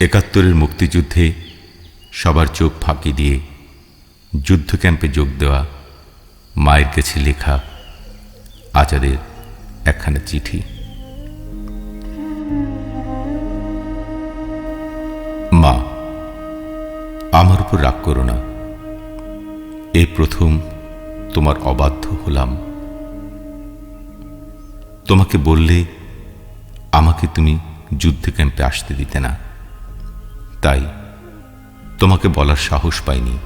একাত্তরের মুক্তিযুদ্ধে সবার চোখ ফাঁকি দিয়ে যুদ্ধ ক্যাম্পে যোগ দেওয়া মায়ের কাছে লেখা আজাদের একখানা চিঠি। মা, আমার উপর রাগ করো না। এই প্রথম তোমার অবাধ্য হলাম। তোমাকে বললে আমাকে তুমি যুদ্ধ ক্যাম্পে আসতে দিতে না। তাই তোমাকে বলার সাহস পাইনি।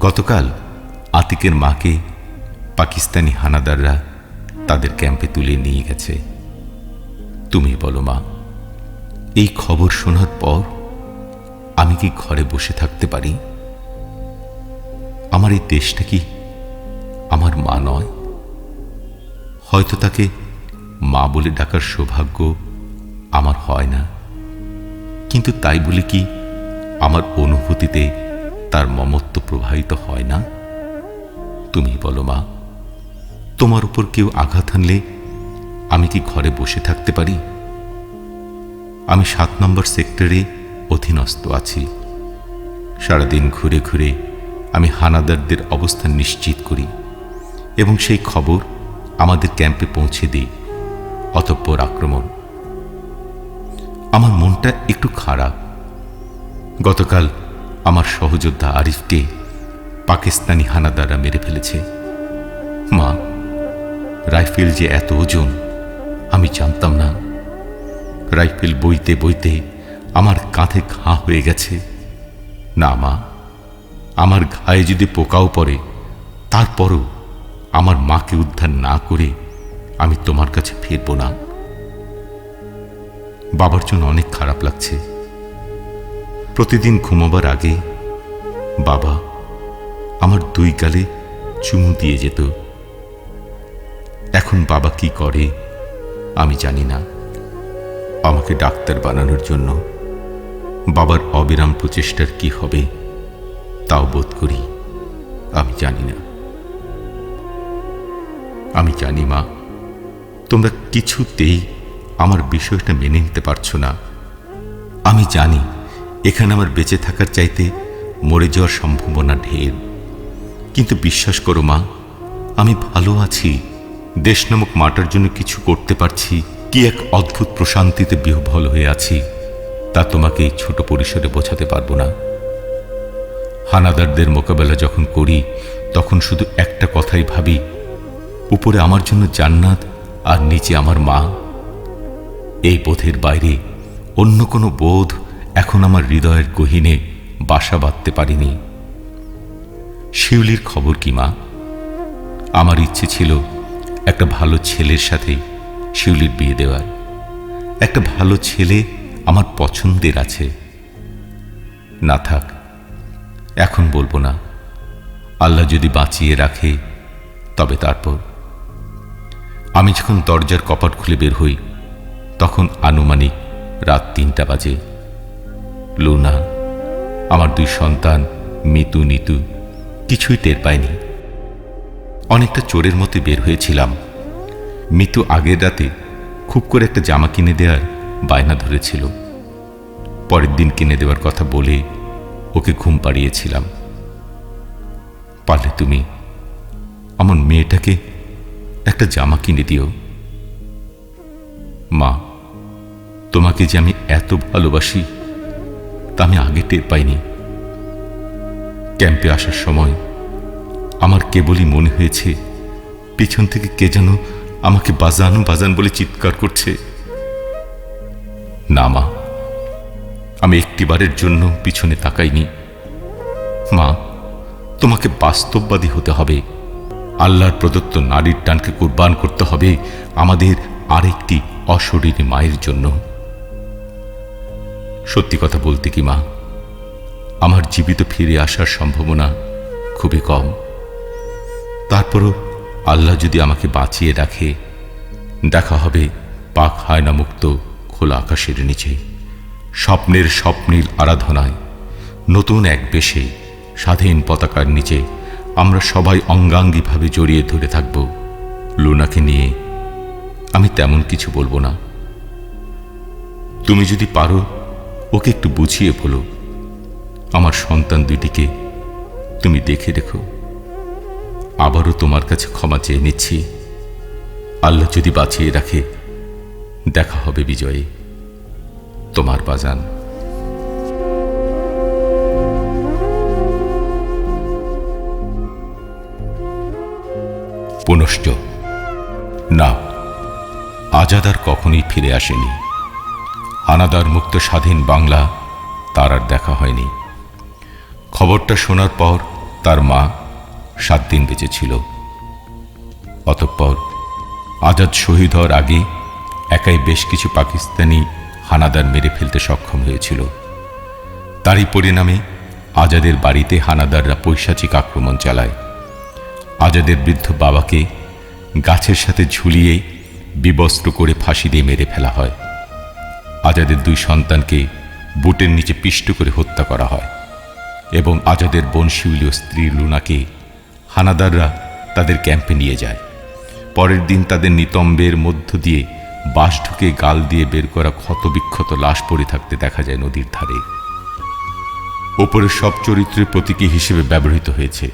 গতকাল আতিকের মাকে পাকিস্তানি হানাদাররা তাদের ক্যাম্পে তুলে নিয়ে গেছে। তুমি বলো মা, এই খবর শোনার পর আমি কি ঘরে বসে থাকতে পারি? আমার এই দেশটা কি আমার মা নয়? হয়তো তাকে মা বলে ডাকার সৌভাগ্য আমার হয় না। কিন্তু তাই বলে কি আমার অনুভূতিতে তার মমত্ব প্রবাহিত হয় না? তুমি বলো মা, তোমার উপর কেউ আঘাত আনলে আমি কি ঘরে বসে থাকতে পারি? আমি সাত নম্বর সেক্টরে অধীনস্থ আছি। সারাদিন ঘুরে ঘুরে আমি হানাদারদের অবস্থান নিশ্চিত করি এবং সেই খবর আমাদের ক্যাম্পে পৌঁছে দিই, অতঃপর আক্রমণ। আমার মনটা একটু খারাপ। গতকাল আমার সহযোদ্ধা আরিফকে পাকিস্তানি হানাদাররা মেরে ফেলেছে। মা, রাইফেল যে এত ওজন, আমি জানতাম না। রাইফেল বইতে বইতে আমার কাঁধে ঘা হয়ে গেছে। না মা, আমার ঘায়ে যদি পোকাও পড়ে, তারপরও আমার মাকে উদ্ধার না করে আমি তোমার কাছে ফিরব না। বাবার জন্য অনেক খারাপ লাগছে। প্রতিদিন ঘুমাবার আগে বাবা আমার দুই গালে চুমু দিয়ে যেত। এখন বাবা কি করে আমি জানি না। আমাকে ডাক্তার বানানোর জন্য বাবার অবিরাম প্রচেষ্টার কি হবে তাও বোধ করি আমি জানি না। আমি জানি মা, তোমরা কিছুতেই আমার বিষয়টা মেনে নিতে পারছ না। আমি জানি, এখানে আমার বেঁচে থাকার চাইতে মরে যাওয়ার সম্ভাবনা ঢের। কিন্তু বিশ্বাস করো মা, আমি ভালো আছি। দেশ নামক মাটার জন্য কিছু করতে পারছি। কি এক অদ্ভুত প্রশান্তিতে বিহ্বল হয়ে আছি, তা তোমাকে এই ছোট পরিসরে বোঝাতে পারব না। হানাদারদের মোকাবেলা যখন করি, তখন শুধু একটা কথাই ভাবি, উপরে আমার জন্য জান্নাত আর নিচে আমার মা। এই বোধের বাইরে অন্য কোনো বোধ এখন আমার হৃদয়ের গহীনে বাসা বাঁধতে পারিনি। শিউলির খবর কি, মা? আমার ইচ্ছে ছিল একটা ভালো ছেলের সাথে শিউলির বিয়ে দেওয়ার। একটা ভালো ছেলে আমার পছন্দের আছে। না থাক, এখন বলব না। আল্লাহ যদি বাঁচিয়ে রাখে, তবে তারপর। আমি যখন দরজার কপাট খুলে বের হই তখন আনুমানিক রাত তিনটা বাজে। লুনা, আমার দুই সন্তান, মিতু, নিতু, কিছুই টের পায়নি। অনেকটা চোরের মতো বের হয়েছিলাম। মিতু আগের রাতে খুব করে একটা জামা কিনে দেওয়ার বায়না ধরেছিল। পরের দিন কিনে দেওয়ার কথা বলে ওকে ঘুম পাড়িয়েছিলাম। পারলে তুমি আমার মেয়েটাকে একটা জামা কিনে দিও। মা তোমাকে যে আমি এত ভালোবাসি, তা আমি আগে টের পাইনি। ক্যাম্পে আসার সময় আমার কেবলই মনে হয়েছে, পিছন থেকে কে যেন আমাকে বাজানো বাজান বলে চিৎকার করছে। না মা, আমি একটিবারের জন্য পিছনে তাকাইনি। মা, তোমাকে বাস্তববাদী হতে হবে। আল্লাহর প্রদত্ত নারীর টানকে কুরবান করতে হবে আমাদের আরেকটি অশরীরী মায়ের জন্য। সত্যি কথা বলতে কি, মা? আমার জীবিত ফিরে আসার সম্ভাবনা খুবই কম। তারপরও আল্লাহ যদি আমাকে বাঁচিয়ে রাখে, দেখা হবে পাক হায়না মুক্ত খোলা আকাশের নিচে। স্বপ্নের স্বপ্নীল আরাধনায় নতুন এক বেশে স্বাধীন পতাকার নিচে আমরা সবাই অঙ্গাঙ্গিভাবে জড়িয়ে ধরে থাকব। লুনাকে নিয়ে আমি তেমন কিছু বলব না। তুমি যদি পারো ওকে একটু বুঝিয়ে বলো। আমার সন্তান দুইটিকে তুমি দেখে রেখো। আবারও তোমার কাছে ক্ষমা চেয়ে নিচ্ছি। আল্লাহ যদি বাঁচিয়ে রাখে, দেখা হবে বিজয়ে। তোমার বাজান। পুনশ্চ, না, আজাদ আর কখনোই ফিরে আসেনি। হানাদার মুক্ত স্বাধীন বাংলা তার আর দেখা হয়নি। খবরটা শোনার পর তার মা সাত দিন বেঁচে ছিল। অতঃপর আজাদ শহীদ হওয়ার আগে একাই বেশ কিছু পাকিস্তানি হানাদার মেরে ফেলতে সক্ষম হয়েছিল। তারই পরিণামে আজাদের বাড়িতে হানাদাররা পৈশাচিক আক্রমণ চালায়। আজাদের বৃদ্ধ বাবাকে গাছের সাথে ঝুলিয়ে বিবস্ত্র করে ফাঁসি দিয়ে মেরে ফেলা হয়। আজাদের দুই সন্তানকে বুটের নিচে পিষ্ট করে হত্যা করা হয় এবং আজাদের বংশীয় স্ত্রী লুনাকে হানাদাররা তাদের ক্যাম্পে নিয়ে যায়। পরের দিন তাদের নিতম্বের মধ্য দিয়ে বাঁশ ঢুকে গাল দিয়ে বের করা ক্ষতবিক্ষত লাশ পড়ে থাকতে দেখা যায় নদীর ধারে। ওপরের সব চরিত্রের প্রতীকী হিসেবে ব্যবহৃত হয়েছে।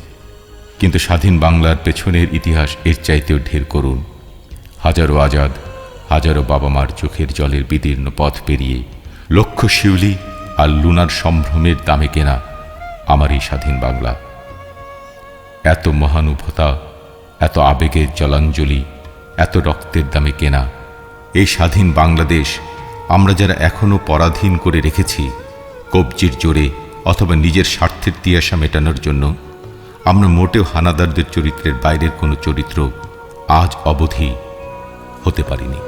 কিন্তু স্বাধীন বাংলার পেছনের ইতিহাস এর চাইতেও ঢের করুন হাজারো আজাদ হাজারো বাবা মার চোখের জলের বিদীর্ণ পথ পেরিয়ে লক্ষ্য শিউলি আর লুনার সম্ভ্রমের দামে কেনা আমার এই স্বাধীন বাংলা। এত মহানুভতা এত আবেগের জলাঞ্জলি, এত রক্তের দামে কেনা। এই স্বাধীন বাংলাদেশ আমরা যারা এখনও পরাধীন করে রেখেছি, কবজির জোরে অথবা নিজের স্বার্থের তিয়াসা মেটানোর জন্য, আমরা মোটেও হানাদারদের চরিত্রের বাইরের কোনো চরিত্র আজ অবধি হতে পারিনি।